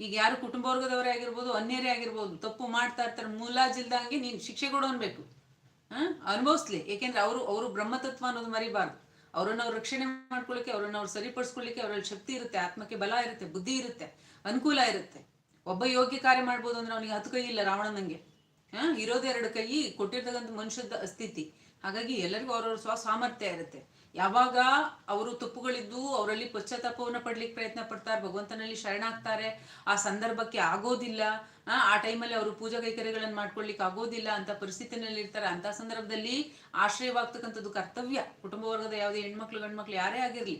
ಈಗ ಯಾರು ಕುಟುಂಬ ವರ್ಗದವರೇ ಆಗಿರ್ಬೋದು, ಅನ್ಯರೇ ಆಗಿರ್ಬೋದು, ತಪ್ಪು ಮಾಡ್ತಾ ಇರ್ತಾರೆ, ಮೂಲಾಜಿಲ್ದಂಗೆ ನೀನು ಶಿಕ್ಷೆ ಕೊಡು ಅನ್ಬೇಕು. ಆ? ಅನುಭವಿಸ್ಲಿ. ಏಕೆಂದ್ರೆ ಅವರು ಅವರು ಬ್ರಹ್ಮತತ್ವ ಅನ್ನೋದು ಮರಿಬಾರ್ದು. ಅವ್ರನ್ನ ಅವ್ರು ರಕ್ಷಣೆ ಮಾಡ್ಕೊಳ್ಳಿಕ್ಕೆ, ಅವ್ರನ್ನ ಅವ್ರು ಸರಿಪಡಿಸ್ಕೊಳ್ಳಿಕ್ಕೆ ಅವರಲ್ಲಿ ಶಕ್ತಿ ಇರುತ್ತೆ, ಆತ್ಮಕ್ಕೆ ಬಲ ಇರುತ್ತೆ, ಬುದ್ಧಿ ಇರುತ್ತೆ, ಅನುಕೂಲ ಇರುತ್ತೆ. ಒಬ್ಬ ಯೋಗ್ಯ ಕಾರ್ಯ ಮಾಡ್ಬೋದು ಅಂದ್ರೆ ಅವನಿಗೆ ಹತ್ತು ಕೈ ಇಲ್ಲ ರಾವಣನಂಗೆ. ಹಾ ಇರೋದೇ ಎರಡು ಕೈ ಕೊಟ್ಟಿರ್ತಕ್ಕಂಥ ಮನುಷ್ಯದ ಸ್ಥಿತಿ ಹಾಗಾಗಿ ಎಲ್ಲರಿಗೂ ಅವ್ರವ್ರ ಸ್ವ ಸಾಮರ್ಥ್ಯ ಇರುತ್ತೆ. ಯಾವಾಗ ಅವರು ತಪ್ಪುಗಳಿದ್ದು ಅವರಲ್ಲಿ ಪಶ್ಚಾತ್ತಾಪವನ್ನ ಪಡ್ಲಿಕ್ಕೆ ಪ್ರಯತ್ನ ಪಡ್ತಾರೆ ಭಗವಂತನಲ್ಲಿ ಶರಣಾಗ್ತಾರೆ ಆ ಸಂದರ್ಭಕ್ಕೆ ಆಗೋದಿಲ್ಲ ಆ, ಆ ಟೈಮಲ್ಲಿ ಅವರು ಪೂಜಾ ಕೈಕರ್ಯಗಳನ್ನು ಮಾಡ್ಕೊಳ್ಲಿಕ್ಕೆ ಆಗೋದಿಲ್ಲ ಅಂತ ಪರಿಸ್ಥಿತಿನಲ್ಲಿ ಇರ್ತಾರೆ ಅಂತ ಸಂದರ್ಭದಲ್ಲಿ ಆಶ್ರಯವಾಗ್ತಕ್ಕಂಥದ್ದು ಕರ್ತವ್ಯ. ಕುಟುಂಬ ವರ್ಗದ ಯಾವುದೇ ಹೆಣ್ಮಕ್ಳು ಗಂಡ್ಮಕ್ಳು ಯಾರೇ ಆಗಿರ್ಲಿ.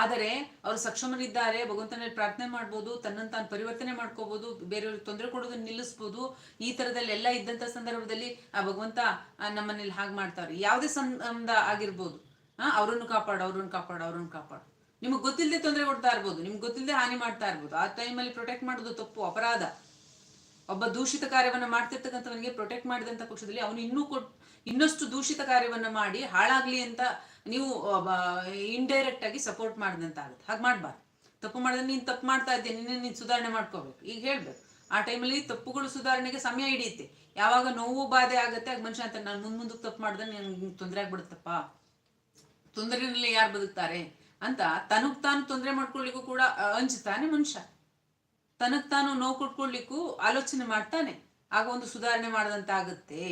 ಆದರೆ ಅವರು ಸಕ್ಷಮರಿದ್ದಾರೆ, ಭಗವಂತನಲ್ಲಿ ಪ್ರಾರ್ಥನೆ ಮಾಡ್ಬೋದು ತನ್ನನ್ನು ತಾನು ಪರಿವರ್ತನೆ ಮಾಡ್ಕೋಬಹುದು ಬೇರೆಯವ್ರಿಗೆ ತೊಂದರೆ ಕೊಡೋದನ್ನ ನಿಲ್ಲಿಸ್ಬೋದು, ಈ ತರದಲ್ಲಿ ಎಲ್ಲ ಇದ್ದಂತ ಸಂದರ್ಭದಲ್ಲಿ ಆ ಭಗವಂತ ನಮ್ಮನೇಲಿ ಹಾಗೆ ಮಾಡ್ತಾರೆ ಯಾವುದೇ ಸಂಬಂಧ ಆಗಿರ್ಬೋದು. ಹಾ ಅವ್ರನ್ನು ಕಾಪಾಡು, ಅವ್ರನ್ನ ಕಾಪಾಡು ಅವ್ರನ್ನ ಕಾಪಾಡು. ನಿಮ್ಗೆ ಗೊತ್ತಿಲ್ಲದೆ ತೊಂದರೆ ಕೊಡ್ತಾ ಇರ್ಬೋದು, ನಿಮ್ಗೆ ಗೊತ್ತಿಲ್ಲದೆ ಹಾನಿ ಮಾಡ್ತಾ ಇರ್ಬೋದು. ಆ ಟೈಮಲ್ಲಿ ಪ್ರೊಟೆಕ್ಟ್ ಮಾಡೋದು ತಪ್ಪು, ಅಪರಾಧ. ಒಬ್ಬ ದೂಷಿತ ಕಾರ್ಯವನ್ನ ಮಾಡ್ತಿರ್ತಕ್ಕಂಥವನಿಗೆ ಪ್ರೊಟೆಕ್ಟ್ ಮಾಡಿದಂತ ಪಕ್ಷದಲ್ಲಿ ಅವನು ಇನ್ನೂ ಕೊಟ್, ಇನ್ನಷ್ಟು ದೂಷಿತ ಕಾರ್ಯವನ್ನ ಮಾಡಿ ಹಾಳಾಗ್ಲಿ ಅಂತ ನೀವು ಇಂಡೈರೆಕ್ಟ್ ಆಗಿ ಸಪೋರ್ಟ್ ಮಾಡಿದಂತ ಆಗುತ್ತೆ ಹಾಗೆ ಮಾಡ್ಬಾರ್ದು. ತಪ್ಪು ಮಾಡಿದ್ರೆ ನೀನು ತಪ್ಪು ಮಾಡ್ತಾ ಇದ್ದೆ ನಿನ್ನೆ ನೀನು ಸುಧಾರಣೆ ಮಾಡ್ಕೋಬೇಕು. ಈಗ ಹೇಳ್ಬೇಕು, ಆ ಟೈಮಲ್ಲಿ ತಪ್ಪುಗಳು ಸುಧಾರಣೆಗೆ ಸಮಯ ಹಿಡಿಯುತ್ತೆ. ಯಾವಾಗ ನೋವು ಬಾಧೆ ಆಗುತ್ತೆ, ಆಗ ಮನುಷ್ಯ ಅಂತ ನಾನು ಮುಂದ್ ಮುಂದಕ್ಕೆ ತಪ್ಪು ಮಾಡಿದ್ರೆ ನನಗೆ ತೊಂದರೆ ಆಗ್ಬಿಡುತ್ತಪ್ಪ. ತೊಂದರೆನಲ್ಲಿ ಯಾರು ಬದುಕ್ತಾರೆ? ಅಂತ ತನಗ್ ತಾನು ತೊಂದರೆ ಮಾಡ್ಕೊಳ್ಳಿಕ್ಕೂ ಕೂಡ ಅಂಜುತ್ತಾನೆ ಮನುಷ್ಯ. ತನಗ್ ತಾನು ನೋವು ಕೊಟ್ಕೊಳ್ಳಿಕ್ಕೂ ಆಲೋಚನೆ ಮಾಡ್ತಾನೆ. ಆಗ ಒಂದು ಸುಧಾರಣೆ ಮಾಡದಂತ ಆಗುತ್ತೆ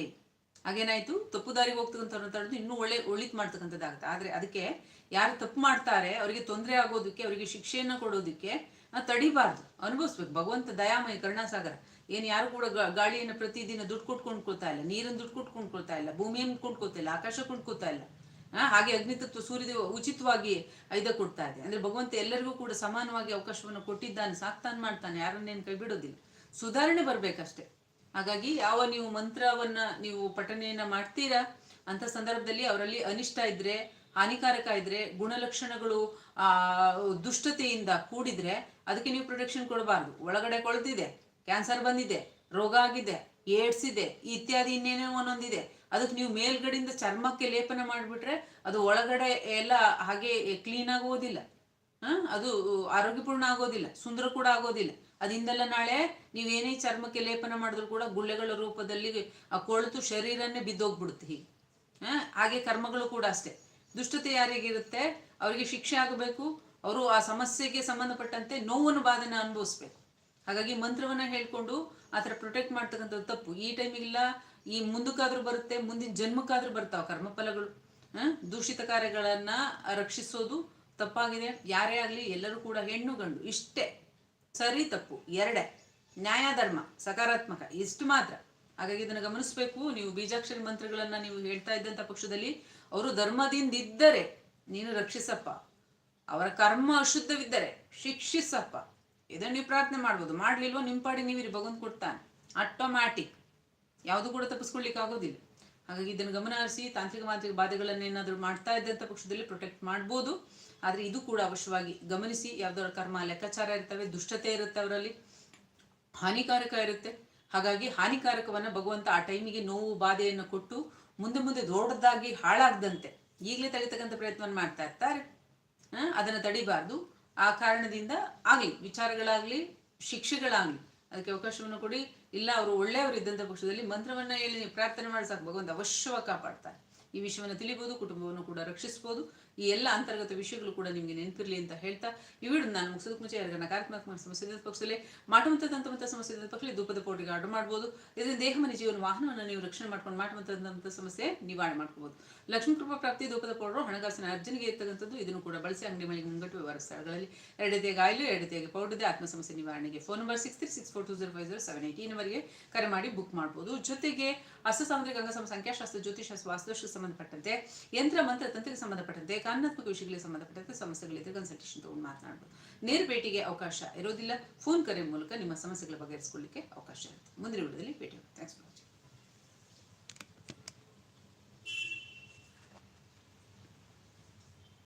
ಹಾಗೇನಾಯ್ತು? ತಪ್ಪು ದಾರಿ ಹೋಗ್ತಕ್ಕಂಥವ್ರನ್ನ ತಡೆದು ಇನ್ನೂ ಒಳ್ಳೆ ಒಳಿತ್ ಮಾಡ್ತಕ್ಕಂಥದ್ದಾಗುತ್ತೆ. ಆದ್ರೆ ಅದಕ್ಕೆ ಯಾರು ತಪ್ಪು ಮಾಡ್ತಾರೆ, ಅವರಿಗೆ ತೊಂದರೆ ಆಗೋದಕ್ಕೆ, ಅವರಿಗೆ ಶಿಕ್ಷೆಯನ್ನ ಕೊಡೋದಕ್ಕೆ ತಡಿಬಾರ್ದು. ಅನುಭವಿಸ್ಬೇಕು. ಭಗವಂತ ದಯಾಮಯ ಕರುಣಾಸಾಗರ. ಏನ್ ಯಾರು ಕೂಡ ಗಾಳಿಯನ್ನು ಪ್ರತಿದಿನ ದುಡ್ಡು ಕೊಟ್ಟು ಕೊಂಡ್ಕೊಳ್ತಾ ಇಲ್ಲ. ನೀರನ್ನು ದುಡ್ಡು ಕೊಟ್ಕೊಂಡ್ಕೊಳ್ತಾ ಇಲ್ಲ. ಭೂಮಿಯನ್ನು ಕೊಂಡ್ಕೊತಾ ಇಲ್ಲ. ಆಕಾಶ ಕೊಂಡ್ಕೊಳ್ತಾ ಇಲ್ಲ. ಹಾಗೆ ಅಗ್ನಿತತ್ವ ಸೂರ್ಯದೇವ ಉಚಿತವಾಗಿ ಐದ ಕೊಡ್ತಾ ಇದೆ. ಅಂದ್ರೆ ಭಗವಂತ ಎಲ್ಲರಿಗೂ ಕೂಡ ಸಮಾನವಾಗಿ ಅವಕಾಶವನ್ನು ಕೊಟ್ಟಿದ್ದಾನೆ, ಸಾಕ್ತಾನ ಮಾಡ್ತಾನೆ, ಯಾರನ್ನೇನು ಕೈ ಬಿಡೋದಿಲ್ಲ. ಸುಧಾರಣೆ ಬರ್ಬೇಕಷ್ಟೇ. ಹಾಗಾಗಿ ಯಾವ ನೀವು ಮಂತ್ರವನ್ನ ನೀವು ಪಠನೆಯನ್ನ ಮಾಡ್ತೀರಾ? ಅಂತ ಸಂದರ್ಭದಲ್ಲಿ ಅವರಲ್ಲಿ ಅನಿಷ್ಟ ಇದ್ರೆ, ಹಾನಿಕಾರಕ ಇದ್ರೆ, ಗುಣಲಕ್ಷಣಗಳು, ಆ, ದುಷ್ಟತೆಯಿಂದ ಕೂಡಿದ್ರೆ ಅದಕ್ಕೆ ನೀವು ಪ್ರೊಟೆಕ್ಷನ್ ಕೊಡಬಾರ್ದು. ಒಳಗಡೆ ಕೊಳ್ತಿದೆ ಕ್ಯಾನ್ಸರ್ ಬಂದಿದೆ, ರೋಗ ಆಗಿದೆ ಏಡ್ಸ್ ಇದೆ, ಇತ್ಯಾದಿ ಇನ್ನೇನೋ ಒಂದೊಂದಿದೆ. ಅದಕ್ಕೆ ನೀವು ಮೇಲ್ಗಡೆಯಿಂದ ಚರ್ಮಕ್ಕೆ ಲೇಪನ ಮಾಡಿಬಿಟ್ರೆ ಅದು ಒಳಗಡೆ ಎಲ್ಲ ಹಾಗೆ ಕ್ಲೀನ್ ಆಗೋದಿಲ್ಲ. ಅದು ಆರೋಗ್ಯಪೂರ್ಣ ಆಗೋದಿಲ್ಲ, ಸುಂದರ ಕೂಡ ಆಗೋದಿಲ್ಲ. ಅದಿಂದಲ್ಲ ನಾಳೆ ನೀವೇನೇ ಚರ್ಮಕ್ಕೆ ಲೇಪನ ಮಾಡಿದ್ರು ಕೂಡ ಗುಳ್ಳೆಗಳ ರೂಪದಲ್ಲಿ ಆ ಕೊಳೆತು ಶರೀರನೇ ಬಿದ್ದೋಗ್ಬಿಡುತ್ತೆ ಹೀಗೆ. ಹಾಗೆ ಕರ್ಮಗಳು ಕೂಡ ಅಷ್ಟೇ. ದುಷ್ಟತೆ ಯಾರಿಗಿರುತ್ತೆ? ಅವರಿಗೆ ಶಿಕ್ಷೆ ಆಗಬೇಕು. ಅವರು ಆ ಸಮಸ್ಯೆಗೆ ಸಂಬಂಧಪಟ್ಟಂತೆ ನೋವನ್ನು ಬಾಧನ ಅನುಭವಿಸ್ಬೇಕು. ಹಾಗಾಗಿ ಮಂತ್ರವನ್ನ ಹೇಳ್ಕೊಂಡು ಆ ಥರ ಪ್ರೊಟೆಕ್ಟ್ ಮಾಡ್ತಕ್ಕಂಥದ್ದು ತಪ್ಪು. ಈ ಟೈಮಿಗಿಲ್ಲ ಈ ಮುಂದಕ್ಕಾದ್ರೂ ಬರುತ್ತೆ, ಮುಂದಿನ ಜನ್ಮಕ್ಕಾದ್ರೂ ಬರ್ತಾವ ಕರ್ಮಫಲಗಳು. ದೂಷಿತ ಕಾರ್ಯಗಳನ್ನ ರಕ್ಷಿಸೋದು ತಪ್ಪಾಗಿದೆ. ಯಾರೇ ಆಗಲಿ ಎಲ್ಲರೂ ಕೂಡ ಹೆಣ್ಣು ಗಂಡು ಇಷ್ಟೇ. ಸರಿ ತಪ್ಪು. ಎರಡೇ, ನ್ಯಾಯಧರ್ಮ, ಸಕಾರಾತ್ಮಕ, ಇಷ್ಟು ಮಾತ್ರ. ಹಾಗಾಗಿ ಇದನ್ನು ಗಮನಿಸಬೇಕು. ನೀವು ಬೀಜಾಕ್ಷರಿ ಮಂತ್ರಗಳನ್ನ ನೀವು ಹೇಳ್ತಾ ಇದ್ದಂಥ ಪಕ್ಷದಲ್ಲಿ ಅವರು ಧರ್ಮದಿಂದ ಇದ್ದರೆ ನೀನು ರಕ್ಷಿಸಪ್ಪ. ಅವರ ಕರ್ಮ ಅಶುದ್ಧವಿದ್ದರೆ ಶಿಕ್ಷಿಸಪ್ಪ. ಇದನ್ನು ನೀವು ಪ್ರಾರ್ಥನೆ ಮಾಡ್ಬೋದು. ಮಾಡ್ಲಿಲ್ವೋ ನಿಮ್ಮ ಪಾಡಿ ನೀವಿರಿ ಭಗವಂತ ಕೊಡ್ತಾನೆ. ಆಟೋಮ್ಯಾಟಿಕ್. ಯಾವುದು ಕೂಡ ತಪ್ಪಿಸ್ಕೊಳ್ಲಿಕ್ಕೆ ಆಗೋದಿಲ್ಲ. ಹಾಗಾಗಿ ಇದನ್ನು ಗಮನ ಹರಿಸಿ ತಾಂತ್ರಿಕ ಮಾಂತ್ರಿಕ ಬಾಧೆಗಳನ್ನೇನಾದರೂ ಮಾಡ್ತಾ ಇದ್ದಂಥ ಪಕ್ಷದಲ್ಲಿ ಪ್ರೊಟೆಕ್ಟ್ ಮಾಡ್ಬೋದು. ಆದರೆ ಇದು ಕೂಡ ಅವಶ್ಯವಾಗಿ ಗಮನಿಸಿ ಯಾವ್ದಾದ್ರು ಕರ್ಮ, ಲೆಕ್ಕಾಚಾರ ಇರ್ತವೆ, ದುಷ್ಟತೆ ಇರುತ್ತೆ ಅವರಲ್ಲಿ, ಹಾನಿಕಾರಕ ಇರುತ್ತೆ. ಹಾಗಾಗಿ ಹಾನಿಕಾರಕವನ್ನ ಭಗವಂತ ಆ ಟೈಮಿಗೆ ನೋವು, ಬಾಧೆಯನ್ನು ಕೊಟ್ಟು ಮುಂದೆ ಮುಂದೆ ದೊಡ್ಡದಾಗಿ ಹಾಳಾಗದಂತೆ, ಈಗಲೇ ತಡಿತಕ್ಕಂಥ ಪ್ರಯತ್ನವನ್ನು ಮಾಡ್ತಾ ಇರ್ತಾರೆ. ಅದನ್ನು ತಡಿಬಾರ್ದು. ಆ ಕಾರಣದಿಂದ ಆಗಲಿ, ವಿಚಾರಗಳಾಗ್ಲಿ, ಶಿಕ್ಷೆಗಳಾಗ್ಲಿ, ಅದಕ್ಕೆ ಅವಕಾಶವನ್ನು ಕೊಡಿ. ಇಲ್ಲ, ಅವರು ಒಳ್ಳೆಯವರು ಇದ್ದಂಥ ಪಕ್ಷದಲ್ಲಿ ಮಂತ್ರವನ್ನ ಹೇಳಿ ಪ್ರಾರ್ಥನೆ ಮಾಡಿ ಭಗವಂತ ಅವಶ್ಯವಾಗಿ ಕಾಪಾಡ್ತಾರೆ. ಈ ವಿಷಯವನ್ನು ತಿಳಿಬಹುದು ಕುಟುಂಬವನ್ನು ಕೂಡ ರಕ್ಷಿಸಬಹುದು ಈ ಎಲ್ಲ ಅಂತರ್ಗತ ವಿಷಯಗಳು ಕೂಡ ನಿಮಗೆ ನೆನಪಿರಲಿ ಅಂತ ಹೇಳ್ತಾ ಈ ವಿಡಿಯೋ ನಾನು ಮುಗಿಸೋದಕ್ಕೆ ಮುಂಚೆ ಯಾರಿಗೆ ನಕಾರಾತ್ಮಕ ಸಮಸ್ಯೆ ಇದ್ದ ಪಕ್ಷದಲ್ಲಿ ಮಾಟಮಂತ ದಂತಮಂತ ಸಮಸ್ಯೆ ಇದ್ದ ಪಕ್ಷದಲ್ಲಿ ಧೂಪದ ಪೌಡಿಗೆ ಆರ್ಡರ್ ಮಾಡ್ಬೋದು. ಇದರಿಂದ ದೇಹ, ಮನೆ, ಜೀವನ, ವಾಹನವನ್ನು ನೀವು ರಕ್ಷಣೆ ಮಾಡ್ಕೊಂಡು ಮಾಟಮಂತ ಸಮಸ್ಯೆ ನಿವಾರಣೆ ಮಾಡ್ಕೋಬಹುದು ಲಕ್ಷ್ಮೀ ಕೃಪಾ ಪ್ರಾಪ್ತಿ, ಧೂಪದ ಪೌಡರ್, ಹಣಕಾಸಿನ ಅರ್ಜನೆಗೆ ಇರ್ತಕ್ಕಂಥದ್ದು ಇದನ್ನು ಕೂಡ ಬಳಸಿ ಅಂಗಡಿ ಮನೆಗೆ ಮುಂಗಟ್ಟು ವ್ಯವಹಾರ ಸ್ಥಳಗಳಲ್ಲಿ ಎರಡತೆಗೆ ಆಯಿಲು ಎರಡತೆಗೆ ಪೌಡರ್ ಇದೆ. ಆತ್ಮ ಸಮಸ್ಯೆ ನಿವಾರಣೆಗೆ phone number six three six four two zero five zero seven ನಂಬರ್ಗೆ ಕರೆ ಮಾಡಿ ಬುಕ್ ಮಾಡ್ಬೋದು. ಜೊತೆಗೆ ಅಸ್ತ ಸಾಮುದ್ರಿಕ ಅಂಗಸಮ ಸಂಖ್ಯಾಶಾಸ್ತ್ರ ಜ್ಯೋತಿಶಾಸ್ತ್ರ ವಾಸ್ತುಶಾಸ್ತ್ರ ಸಂಬಂಧಪಟ್ಟಂತೆ, ಯಂತ್ರ, ಮಂತ್ರ ತಂತ್ರಕ್ಕೆ ಸಂಬಂಧಪಟ್ಟಂತೆ, ಕಾನೂನಾತ್ಮಕ ವಿಷಯಗಳಿಗೆ ಸಂಬಂಧಪಟ್ಟಂತೆ ಸಮಸ್ಯೆಗಳಿದ್ರೆ ಕನ್ಸಲ್ಟೇಷನ್ ತಗೊಂಡು ಮಾತನಾಡಬಹುದು ನೇರ ಭೇಟಿಗೆ ಅವಕಾಶ ಇರೋದಿಲ್ಲ. ಫೋನ್ ಕರೆ ಮೂಲಕ ನಿಮ್ಮ ಸಮಸ್ಯೆಗಳ ಬಗೆಹರಿಸಿಕೊಳ್ಳಿಕ್ಕೆ ಅವಕಾಶ ಇರುತ್ತೆ. ಮುಂದಿನ ವಿಡಿಯೋದಲ್ಲಿ ಭೇಟಿ ಥ್ಯಾಂಕ್ಸ್